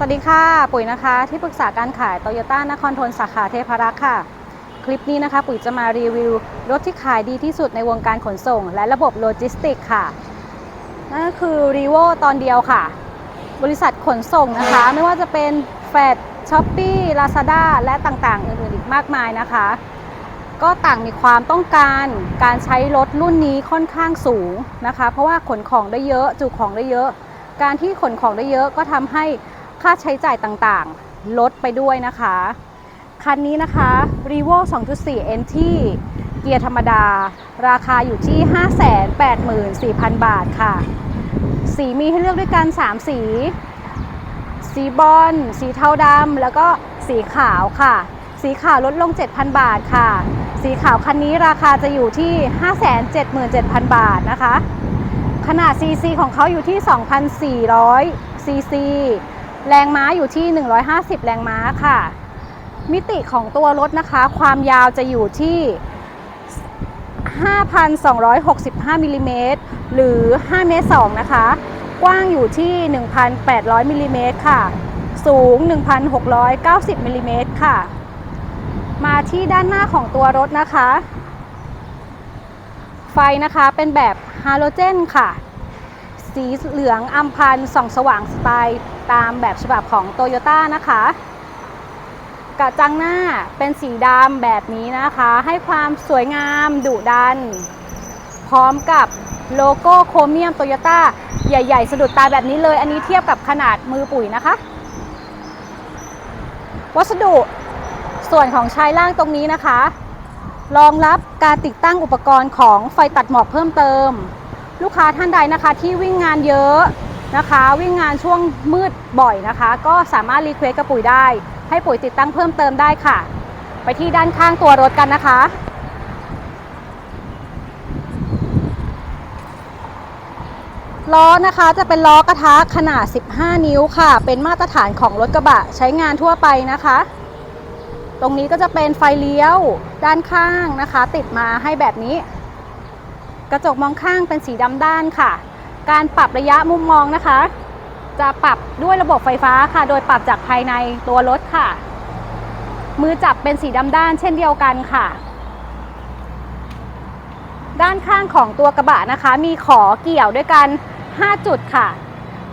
สวัสดีค่ะ ปุ๋ยนะคะ ที่ปรึกษาการขายโตโยต้านครทนสาขาเทพารักษ์ค่ะ คลิปนี้นะคะ ปุ๋ยจะมารีวิว รถที่ขายดีที่สุดในวงการขนส่ง และระบบโลจิสติกค่ะ นั่นก็คือ r ีโวตอนเดียวค่ะ บริษัทขนส่งนะคะ ไม่ว่าจะเป็นแฟดช้อปปี้ลาซาด้าและต่างๆ อื่นๆอีกมากมายนะคะ ก็ต่างมีความต้องการการใช้รถรุ่นนี้ค่อนข้างสูงนะคะ เพราะว่าขนของได้เยอะจุของได้เยอะ การที่ขนของได้เยอะก็ทำให้ ค่าใช้จ่ายต่างๆ ลดไปด้วยนะคะ คันนี้นะคะ r e v o 2.4 NT เกียร์ธรรมดา ราคาอยู่ที่ 584,000 บาทค่ะ สีมีให้เลือกด้วยกัน 3 สี สีบอลสีเทาดำแล้วก็สีขาวค่ะ สีขาวลดลง 7,000 บาทค่ะ สีขาวคันนี้ราคาจะอยู่ที่ 577,000 บาทนะคะ ขนาด CC ของเขาอยู่ที่ 2,400 CC แรงม้าอยู่ที่ 150 แรงม้าค่ะ มิติของตัวรถนะคะ ความยาวจะอยู่ที่ 5,265มิลลิเมตรหรือ5เมตร2นะคะ กว้างอยู่ที่ 1,800มิลลิเมตรค่ะ สูง 1,690มิลลิเมตรค่ะ มาที่ด้านหน้าของตัวรถนะคะ ไฟนะคะเป็นแบบฮาโลเจนค่ะ สีเหลืองอัมพันธ์ส่องสว่างสไตล์ตามแบบฉบับของโตโยต้านะคะกระจังหน้าเป็นสีดำแบบนี้นะคะ ให้ความสวยงามดุดัน พร้อมกับโลโก้โครเมียมโตโยต้าใหญ่ ๆ สะดุดตาแบบนี้เลย อันนี้เทียบกับขนาดมือปุ๋ยนะคะ วัสดุส่วนของชายล่างตรงนี้นะคะ รองรับการติดตั้งอุปกรณ์ของไฟตัดหมอกเพิ่มเติม ลูกค้าท่านใดนะคะที่วิ่งงานเยอะนะคะ วิ่งงานช่วงมืดบ่อยนะคะ ก็สามารถรีเควสกับปุ๋ยได้ ให้ปุ๋ยติดตั้งเพิ่มเติมได้ค่ะ ไปที่ด้านข้างตัวรถกันนะคะ ล้อนะคะจะเป็นล้อกระทะขนาด 15 นิ้วค่ะ เป็นมาตรฐานของรถกระบะใช้งานทั่วไปนะคะ ตรงนี้ก็จะเป็นไฟเลี้ยวด้านข้างนะคะ ติดมาให้แบบนี้ กระจกมองข้างเป็นสีดำด้านค่ะ การปรับระยะมุมมองนะคะ จะปรับด้วยระบบไฟฟ้าค่ะ โดยปรับจากภายในตัวรถค่ะ มือจับเป็นสีดำด้านเช่นเดียวกันค่ะ ด้านข้างของตัวกระบะนะคะ มีขอเกี่ยวด้วยกัน 5 จุดค่ะ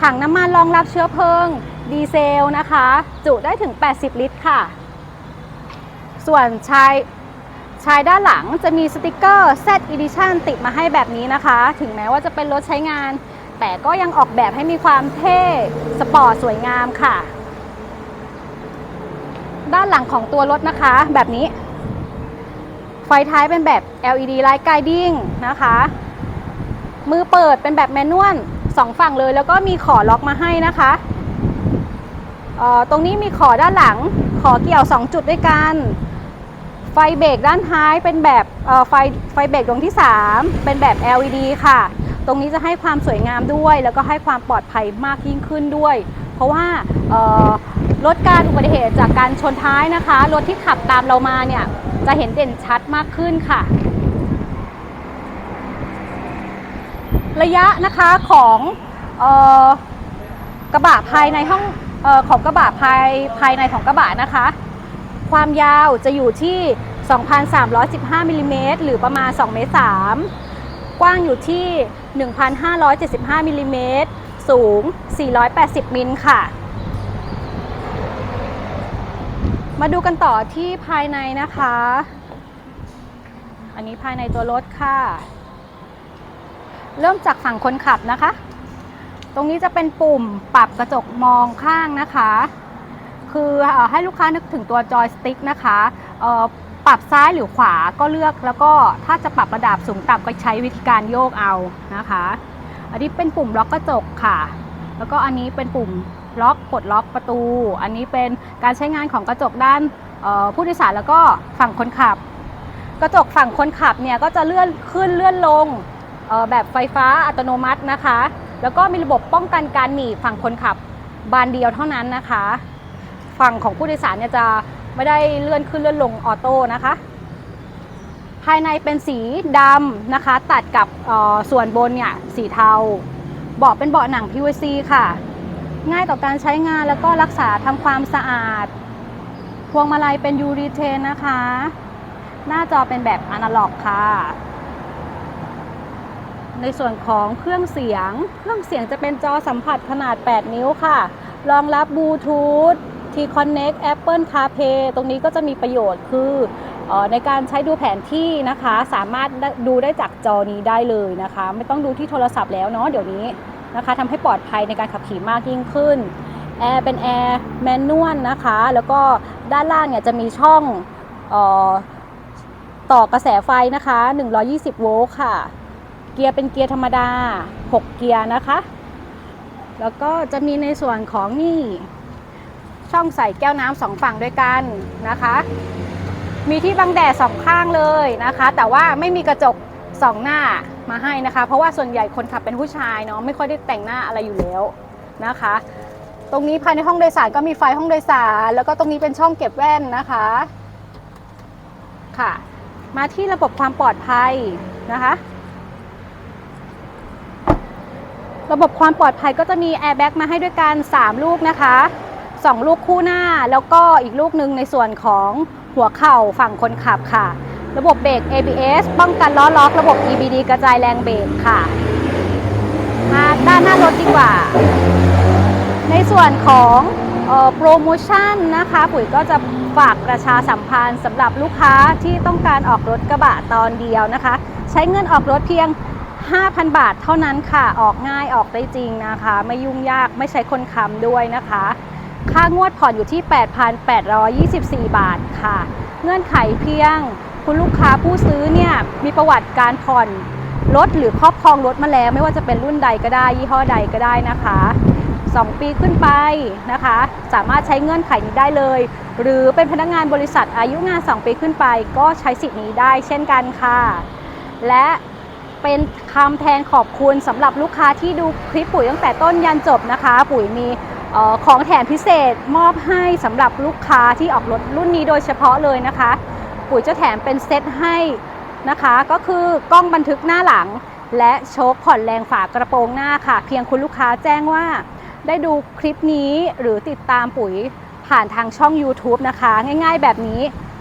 ถังน้ำมันรองรับเชื้อเพลิง ดีเซลนะคะ จุได้ถึง 80 ลิตรค่ะ ส่วนชาย ชายด้านหลังจะมีสติกเกอร์ Z Edition ติดมาให้แบบนี้นะคะ ถึงแม้ว่าจะเป็นรถใช้งาน แต่ก็ยังออกแบบให้มีความเท่ สปอร์ตสวยงามค่ะ ด้านหลังของตัวรถนะคะ แบบนี้ ไฟท้ายเป็นแบบ LED Light Guiding นะคะ มือเปิดเป็นแบบแมนนวลสองฝั่งเลยแล้วก็มีขอล็อกมาให้นะคะออตรงนี้มีขอด้านหลัง ขอเกี่ยว 2 จุดด้วยกัน ไฟเบรกด้านท้ายเป็นแบบไฟไฟเบรกดวงที่ 3 เป็นแบบ LED ค่ะ ตรงนี้จะให้ความสวยงามด้วย แล้วก็ให้ความปลอดภัยมากยิ่งขึ้นด้วย เพราะว่าลดการอุบัติเหตุจากการชนท้ายนะคะรถที่ขับตามเรามาเนี่ยจะเห็นเด่นชัดมากขึ้นค่ะ ระยะนะคะของออกระบะภายในห้องออของกระบะภายภายในของกระบะนะคะ ความยาวจะอยู่ที่ 2,315มิลลิเมตรหรือประมาณ2เมตร3กว้างอยู่ที่ 1,575มิลลิเมตรสูง 480 มิลค่ะ มาดูกันต่อที่ภายในนะคะ อันนี้ภายในตัวรถค่ะ เริ่มจากฝั่งคนขับนะคะ ตรงนี้จะเป็นปุ่มปรับกระจกมองข้างนะคะ คือให้ลูกค้านึกถึงตัวจอยสติ๊กนะคะปรับซ้ายหรือขวาก็เลือกแล้วก็ถ้าจะปรับระดับสูงต่ำก็ใช้วิธีการโยกเอานะคะ อันนี้เป็นปุ่มล็อกกระจกค่ะ แล้วก็อันนี้เป็นปุ่มล็อกปลดล็อกประตู อันนี้เป็นการใช้งานของกระจกด้านผู้โดยสารแล้วก็ฝั่งคนขับ กระจกฝั่งคนขับเนี่ยก็จะเลื่อนขึ้นเลื่อนลงแบบไฟฟ้าอัตโนมัตินะคะ แล้วก็มีระบบป้องกันการหนีบฝั่งคนขับบานเดียวเท่านั้นนะคะ ฝั่งของผู้โดยสารเนี่ยจะไม่ได้เลื่อนขึ้นเลื่อนลงออโต้นะคะ ภายในเป็นสีดำนะคะ ตัดกับออส่วนบนเนี่ยสีเทา เบาะเป็นเบาะหนัง PVC ค่ะ ง่ายต่อการใช้งานแล้วก็รักษาทำความสะอาด พวงมาลัยเป็นยูรีเทนนะคะ หน้าจอเป็นแบบอนาล็อกค่ะในส่วนของเครื่องเสียง เครื่องเสียงจะเป็นจอสัมผัสขนาด 8 นิ้วค่ะ รองรับบลูทูธ T-Connect Apple CarPlay ตรงนี้ก็จะมีประโยชน์คือในการใช้ดูแผนที่นะคะ สามารถดูได้จากจอนี้ได้เลยนะคะ ไม่ต้องดูที่โทรศัพท์แล้วเนาะเดี๋ยวนี้นะคะทำให้ปลอดภัยในการขับขี่มากยิ่งขึ้นแอร์เป็นแอร์แมนนวลนะคะ แล้วก็ด้านล่างเนี่ยจะมีช่องออต่อกระแสไฟนะคะ 120 โวลต์ค่ะ เกียร์เป็นเกียร์ธรรมดา 6 เกียร์นะคะ แล้วก็จะมีในส่วนของนี่ ช่องใส่แก้วน้ำสองฝั่งด้วยกันนะคะ มีที่บังแดดสองข้างเลยนะคะ แต่ว่าไม่มีกระจกสองหน้ามาให้นะคะ เพราะว่าส่วนใหญ่คนขับเป็นผู้ชายเนาะไม่ค่อยได้แต่งหน้าอะไรอยู่แล้วนะคะ ตรงนี้ภายในห้องโดยสารก็มีไฟห้องโดยสาร แล้วก็ตรงนี้เป็นช่องเก็บแว่นนะคะค่ะ มาที่ระบบความปลอดภัยนะคะ ระบบความปลอดภัยก็จะมีแอร์แบ็กมาให้ด้วยกัน 3 ลูกนะคะ 2 ลูกคู่หน้า แล้วก็อีกลูกหนึ่งในส่วนของหัวเข่าฝั่งคนขับค่ะ ระบบเบรก ABS ป้องกันล้อล็อกระบบ EBD กระจายแรงเบรกค่ะ มาด้านหน้ารถดีกว่า ในส่วนของโปรโมชั่นนะคะ ปุ๋ยก็จะฝากประชาสัมพันธ์สำหรับลูกค้าที่ต้องการออกรถกระบะตอนเดียวนะคะ ใช้เงินออกรถเพียง 5,000 บาทเท่านั้นค่ะ ออกง่ายออกได้จริงนะคะ ไม่ยุ่งยากไม่ใช้คนค้ำด้วยนะคะ ค่างวดผ่อนอยู่ที่ 8,824 บาทค่ะ เงื่อนไขเพียง คุณลูกค้าผู้ซื้อเนี่ยมีประวัติการผ่อนรถหรือครอบครองรถมาแล้ว ไม่ว่าจะเป็นรุ่นใดก็ได้ ยี่ห้อใดก็ได้นะคะ 2 ปีขึ้นไปนะคะ สามารถใช้เงื่อนไขนี้ได้เลย หรือเป็นพนักงานบริษัทอายุงาน 2 ปีขึ้นไป ก็ใช้สิทธิ์นี้ได้เช่นกันค่ะ และเป็นคำแทนขอบคุณสำหรับลูกค้าที่ดูคลิปปุ๋ยตั้งแต่ต้นยันจบนะคะ ปุ๋ยมี ออของแถมพิเศษมอบให้สำหรับลูกค้าที่ออกรถรุ่นนี้โดยเฉพาะเลยนะคะ ปุ๋ยจะแถมเป็นเซตให้นะคะ ก็คือกล้องบันทึกหน้าหลัง และโชคผ่อนแรงฝากระโปรงหน้าค่ะ เพียงคุณลูกค้าแจ้งว่า ได้ดูคลิปนี้หรือติดตามปุ๋ยผ่านทางช่อง YouTube นะคะ ง่ายๆแบบนี้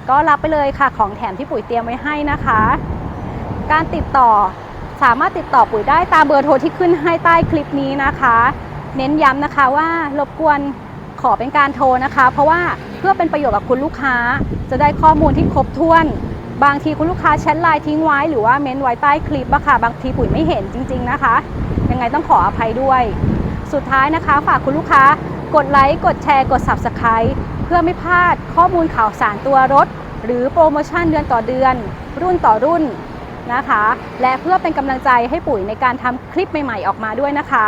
ก็รับไปเลยค่ะของแถมที่ปุ๋ยเตรียมไว้ให้นะคะ การติดต่อสามารถติดต่อปุ๋ยได้ตามเบอร์โทรที่ขึ้นให้ใต้คลิปนี้นะคะ เน้นย้ำนะคะว่ารบกวนขอเป็นการโทรนะคะ เพราะว่าเพื่อเป็นประโยชน์กับคุณลูกค้า จะได้ข้อมูลที่ครบถ้วน บางทีคุณลูกค้าแชทไลน์ทิ้งไว้ หรือว่าเม้นไว้ใต้คลิปอะค่ะบางทีปุ๋ยไม่เห็นจริง ๆนะคะ ยังไงต้องขออภัยด้วย สุดท้ายนะคะฝากคุณลูกค้ากดไลค์กดแชร์กด Subscribe เพื่อไม่พลาดข้อมูลข่าวสารตัวรถ หรือโปรโมชั่นเดือนต่อเดือน รุ่นต่อรุ่นนะคะ และเพื่อเป็นกำลังใจให้ปุ๋ยในการทำคลิปใหม่ ๆ ออกมาด้วยนะคะ